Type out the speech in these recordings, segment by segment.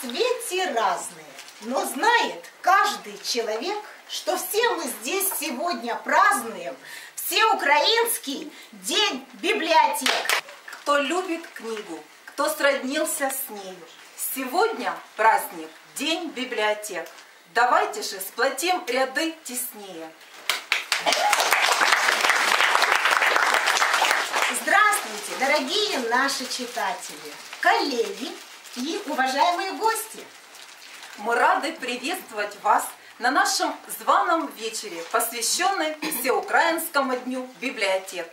свете разные, но знает каждый человек, что все мы здесь сегодня празднуем Всеукраинский день библиотек. Кто любит книгу, кто сроднился с ней. Сегодня праздник День библиотек. Давайте же сплотим ряды теснее. Здравствуйте, дорогие наши читатели, коллеги и уважаемые гости. Мы рады приветствовать вас на нашем званом вечере, посвященном Всеукраинскому дню библиотек.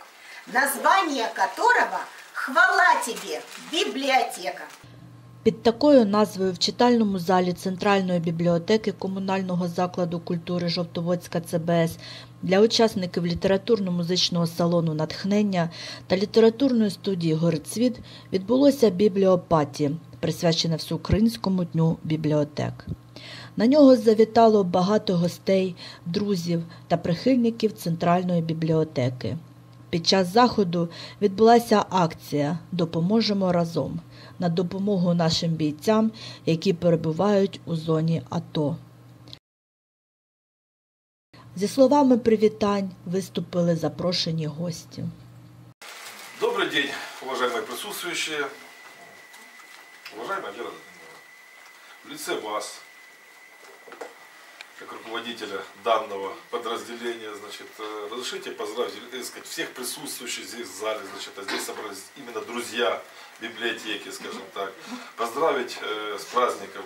название которого «Хвала тебе, библиотека». Під такою назвою в читальному залі Центральної бібліотеки комунального закладу культури Жовтоводська ЦБС для учасників літературно-музичного салону Натхнення та літературної студії Горицвіт відбулося бібліопаті, присвячене Всеукраїнському дню бібліотек. На нього завітало багато гостей, друзів та прихильників Центральної бібліотеки. Під час заходу відбулася акція Допоможемо разом на допомогу нашим бійцям, які перебувають у зоні АТО. Зі словами привітань виступили запрошені гості. Добрый день, уважаемые присутствующие, уважаемая Вера. В лице вас, как руководителя данного подразделения, значит, э, разрешите поздравить э, сказать, всех присутствующих здесь в зале, значит, а здесь собрались именно друзья библиотеки, скажем так, поздравить э, с праздником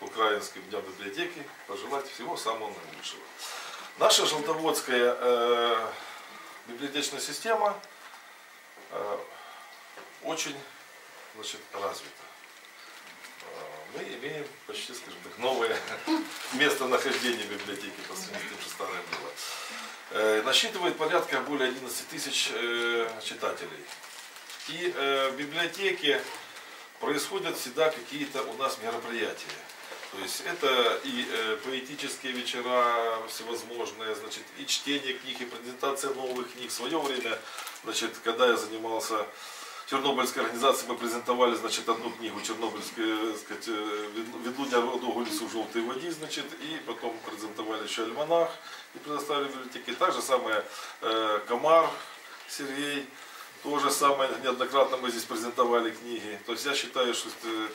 Украинским днем библиотеки, пожелать всего самого наилучшего. Наша желтоводская э, библиотечная система э, очень значит, развита. Э, Мы имеем почти, скажем так, новое местонахождение библиотеки по сравнению с тем, что старое было. Э, Насчитывает порядка более 11 тысяч э, читателей. И э, в библиотеке происходят всегда какие-то у нас мероприятия. То есть это и поэтические вечера всевозможные, значит, и чтение книг, и презентация новых книг. В свое время, значит, когда я занимался Чернобыльской организацией, мы презентовали, значит, одну книгу Чернобыльской, сказать, «Ведунья роду лесу в желтой воде», значит, и потом презентовали еще альманах и предоставили в библиотеке. Так же самое э, Комар Сергей, то же самое, неоднократно мы здесь презентовали книги. То есть я считаю, что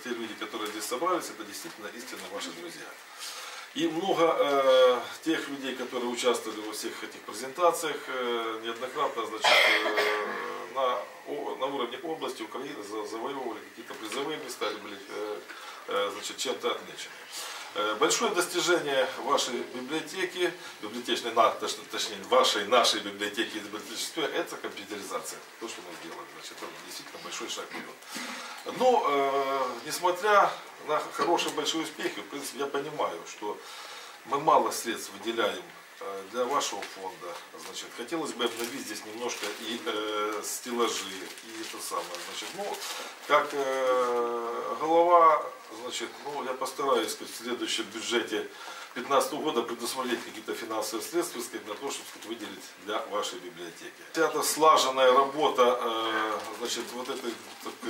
те люди, которые здесь собрались, это действительно истинно ваши друзья. И много э, тех людей, которые участвовали во всех этих презентациях, э, неоднократно значит, э, уровне области Украины за- завоевывали какие-то призовые места или были э, э, значит, чем-то отмечены. Э, Большое достижение вашей библиотеки, библиотечной, точнее, вашей, нашей библиотеки библиотечной, это компьютеризация. То, что мы сделали. Значит, это действительно большой шаг вперед. Но, э, несмотря на хорошие большие успехи, в принципе, я понимаю, что мы мало средств выделяем для вашего фонда. Значит, хотелось бы обновить здесь немножко и э, стеллажи, и это самое. Значит, ну, как э, голова, значит, ну, я постараюсь в следующем бюджете 2015 года предусмотреть какие-то финансовые средства сказать, на то, чтобы сказать, выделить для вашей библиотеки. Эта слаженная работа, э, значит, вот этот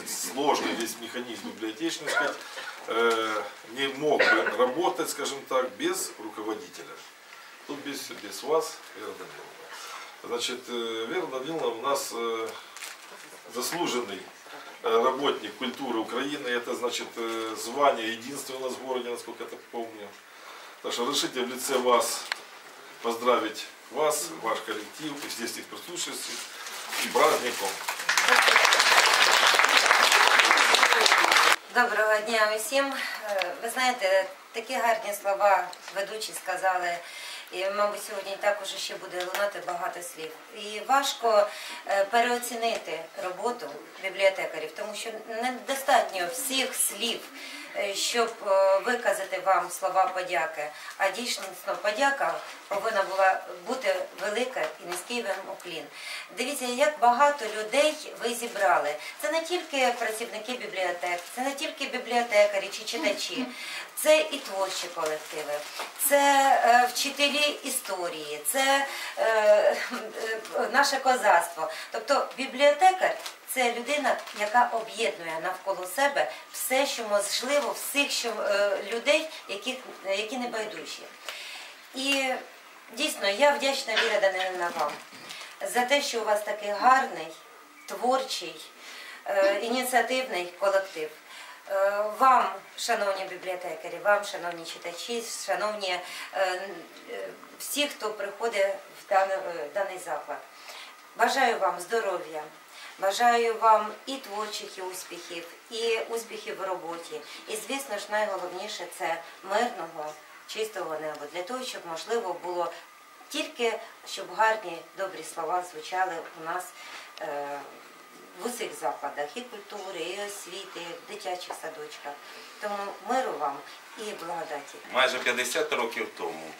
сложный весь механизм библиотечный, сказать, э, не мог бы работать, скажем так, без руководителя. Тут без, без вас, Вера Даниловна. Значит, э, Вера Даниловна у нас э, заслуженный э, работник культуры Украины. Это значит э, звание единственное у нас в городе, насколько я так помню. Так что разрешите в лице вас поздравить вас, ваш коллектив и здесь их присутствующих с праздником. Доброго дня усім. Е, Ви знаєте, такі гарні слова ведучі сказали. І, мабуть, сьогодні також ще буде лунати багато слів. І важко е, переоцінити роботу бібліотекарів, тому що недостатньо всіх слів, щоб е, виказати вам слова подяки. А дійсно подяка повинна була бути велика і низький вам уклін. Дивіться, як багато людей ви зібрали. Це не тільки працівники бібліотек, це не тільки бібліотекарі чи читачі, це і творчі колективи, це е, вчителі історії, це е, е, наше козацтво. Тобто бібліотекар це людина, яка об'єднує навколо себе все, що можливо, всіх що, е, людей, які, які не. І дійсно я вдячна Віра Данилівна вам за те, що у вас такий гарний, творчий, е, ініціативний колектив. Е, Вам, шановні бібліотекарі, вам, шановні читачі, шановні е, е, всі, хто приходить в дан- е, даний заклад. Бажаю вам здоров'я, бажаю вам і творчих і успіхів, і успіхів в роботі. І, звісно ж, найголовніше це мирного, чистого неба, для того, щоб можливо було тільки щоб гарні добрі слова звучали у нас е, в усіх закладах і культури, і освіти, і в дитячих садочках. Тому миру вам і благодаті. Майже 50 років тому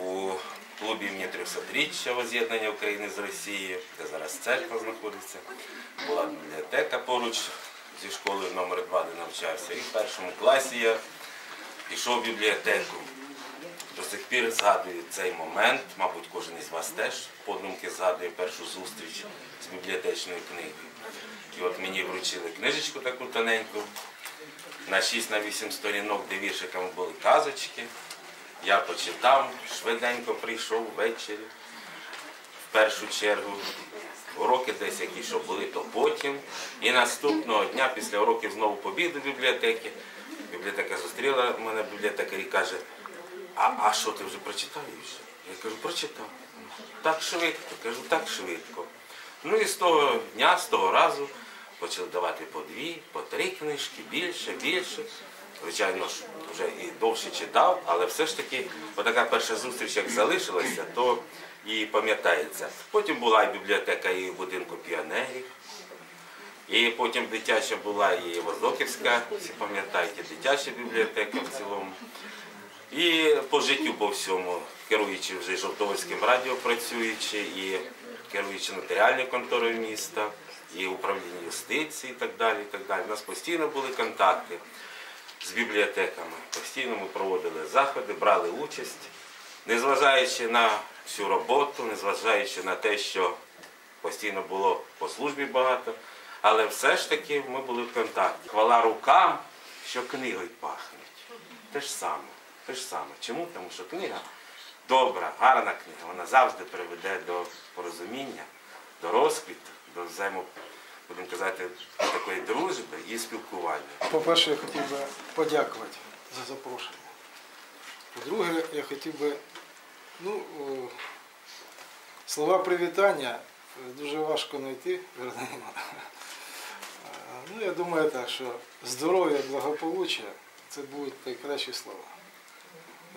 у клубі імені 300-річчя воз'єднання України з Росією, де зараз церква знаходиться, була бібліотека поруч зі школою номер 2 де навчався. І в першому класі я пішов в бібліотеку. До сих пір згадую цей момент, мабуть, кожен із вас теж подумки згадує першу зустріч з бібліотечною книгою. І от мені вручили книжечку таку тоненьку, на 6 на 8 сторінок, де віршиками були казочки. Я почитав, швиденько прийшов ввечері. В першу чергу уроки десь які що були, то потім. І наступного дня після уроків знову побіг до бібліотеки. Бібліотека зустріла мене бібліотекар і каже, а, а що ти вже прочитав? Я кажу, прочитав. Так швидко, кажу, так швидко. Ну і з того дня, з того разу почали давати по дві, по три книжки, більше, більше. Звичайно ж, вже і довше читав, але все ж таки, отака перша зустріч, як залишилася, то і пам'ятається. Потім була і бібліотека і в будинку піонерів. І потім дитяча була і Воздоківська, всі пам'ятають, і дитяча бібліотека в цілому. І по життю по всьому, керуючи вже Жовтовольським радіо працюючи, і керуючи нотаріальною конторою міста, і управління юстиції, і так далі. і так далі. У нас постійно були контакти з бібліотеками. Постійно ми проводили заходи, брали участь, незважаючи на всю роботу, незважаючи на те, що постійно було по службі багато, але все ж таки ми були в контакті. Хвала рукам, що книгою пахнуть. Те ж саме. Те ж саме. Чому? Тому що книга добра, гарна книга, вона завжди приведе до порозуміння, до розквіту, до взаємо, будемо казати, такої дружби і спілкування. По-перше, я хотів би подякувати за запрошення. По-друге, я хотів би, ну, слова привітання е, дуже важко знайти, Вернина. Ну, я думаю так, що здоров'я, благополуччя це будуть найкращі слова.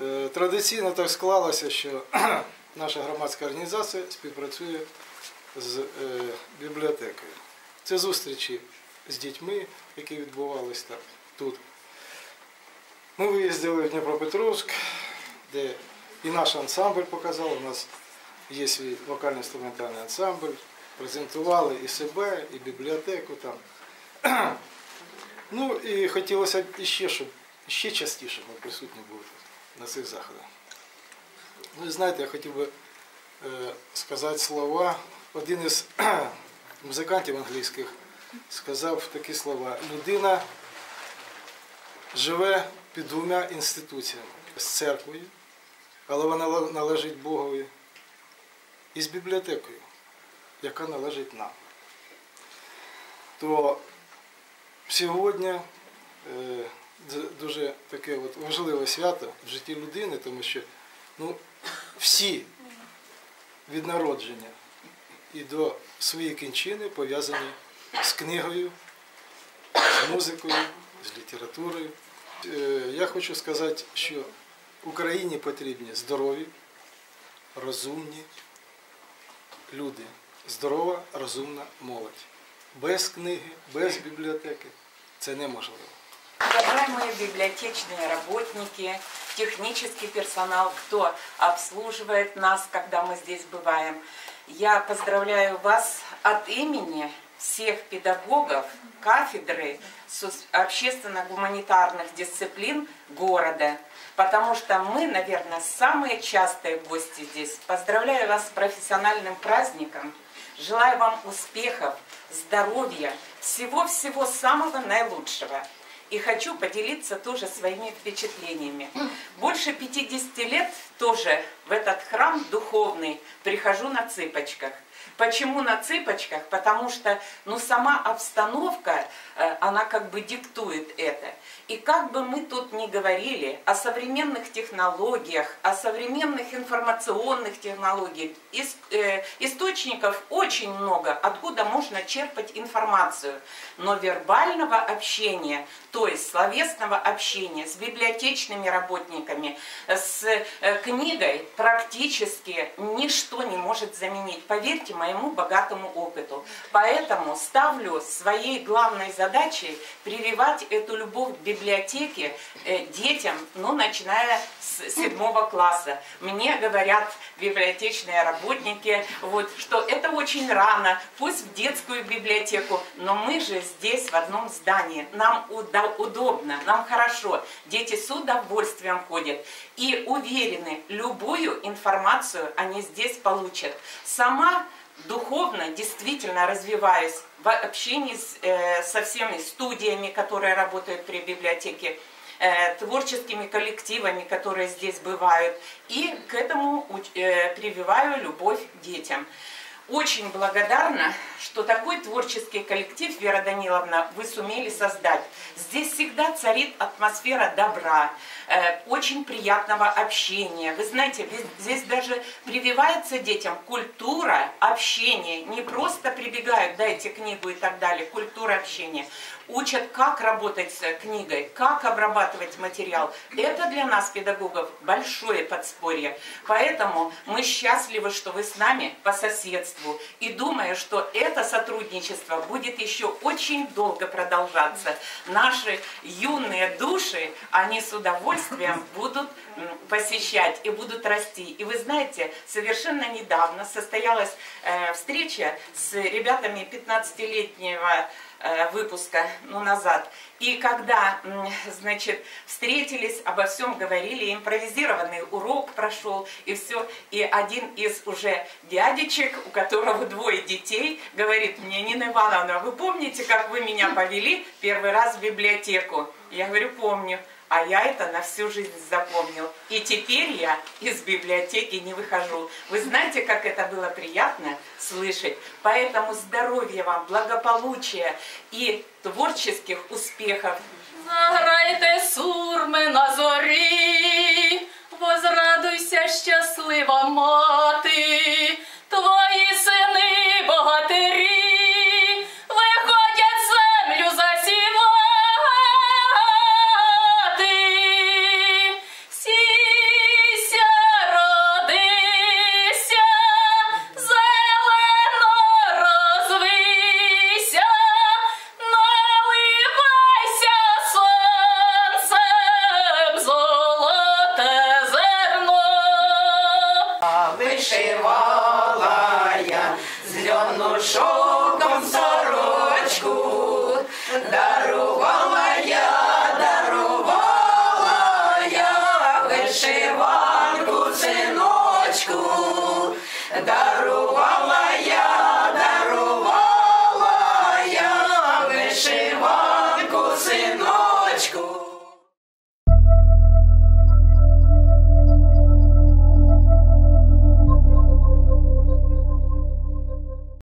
Е, Традиційно так склалося, що наша громадська організація співпрацює з е, бібліотекою. Це зустрічі з дітьми, які відбувалися тут. Ми виїздили в Дніпропетровськ, де і наш ансамбль показав, у нас є свій вокально-інструментальний ансамбль, презентували і себе, і бібліотеку там. Ну і хотілося б іще, щоб ще частіше ми присутні були на цих заходах. Ну і знаєте, я хотів би е, сказати слова. Один із музикантів англійських сказав такі слова. Людина живе під двома інституціями з церквою, але вона належить Богові, і з бібліотекою, яка належить нам. То сьогодні е, дуже таке от важливе свято в житті людини, тому що ну, всі від народження і до своєї кінчини пов'язані з книгою, з музикою, з літературою. Е, Я хочу сказати, що Україні потрібні здорові, розумні люди, здорова, розумна молодь. Без книги, без бібліотеки це неможливо. Уважаемые библиотечные работники, технический персонал, кто обслуживает нас, когда мы здесь бываем, я поздравляю вас от имени всех педагогов кафедры общественно-гуманитарных дисциплин города, потому что мы, наверное, самые частые гости здесь. Поздравляю вас с профессиональным праздником, Желаю вам успехов, здоровья, всего-всего самого наилучшего. И хочу поделиться тоже своими впечатлениями. Больше 50 лет тоже в этот храм духовный прихожу на цыпочках. Почему на цыпочках? Потому что ну, сама обстановка, э, она как бы диктует это. И как бы мы тут ни говорили о современных технологиях, о современных информационных технологиях, ис, э, источников очень много, откуда можно черпать информацию. Но вербального общения, то есть словесного общения с библиотечными работниками, с э, книгой практически ничто не может заменить. Поверьте моему богатому опыту. Поэтому ставлю своей главной задачей прививать эту любовь к библиотеке э, детям, ну, начиная с седьмого класса. Мне говорят библиотечные работники, вот, что это очень рано, пусть в детскую библиотеку, но мы же здесь в одном здании, нам удобно, нам хорошо, дети с удовольствием ходят и уверены, любую информацию они здесь получат. Сама духовно действительно развиваюсь в общении с, э, со всеми студиями, которые работают при библиотеке, э, творческими коллективами, которые здесь бывают, и к этому э, прививаю любовь детям. Очень благодарна, что такой творческий коллектив, Вера Даниловна, вы сумели создать. Здесь всегда царит атмосфера добра, э, очень приятного общения. Вы знаете, здесь даже прививается детям культура общения. Не просто прибегают, дайте книгу и так далее, культура общения учат, как работать с книгой, как обрабатывать материал. Это для нас, педагогов, большое подспорье. Поэтому мы счастливы, что вы с нами по соседству. И думаю, что это сотрудничество будет еще очень долго продолжаться. Наши юные души, они с удовольствием будут посещать и будут расти. И вы знаете, совершенно недавно состоялась э, встреча с ребятами 15-летнего Э, выпуска ну, назад. И когда, значит, встретились, обо всем говорили, импровизированный урок прошел, и все. И один из уже дядечек, у которого двое детей, говорит мне, Нина Ивановна, вы помните, как вы меня повели первый раз в библиотеку? Я говорю, помню. А я это на всю жизнь запомнил. И теперь я из библиотеки не выхожу. Вы знаете, как это было приятно слышать. Поэтому здоровья вам, благополучия и творческих успехов. Заграйте сурми на зорі, возрадуйся, щаслива мати, твої сини богатирі. Kangaroo.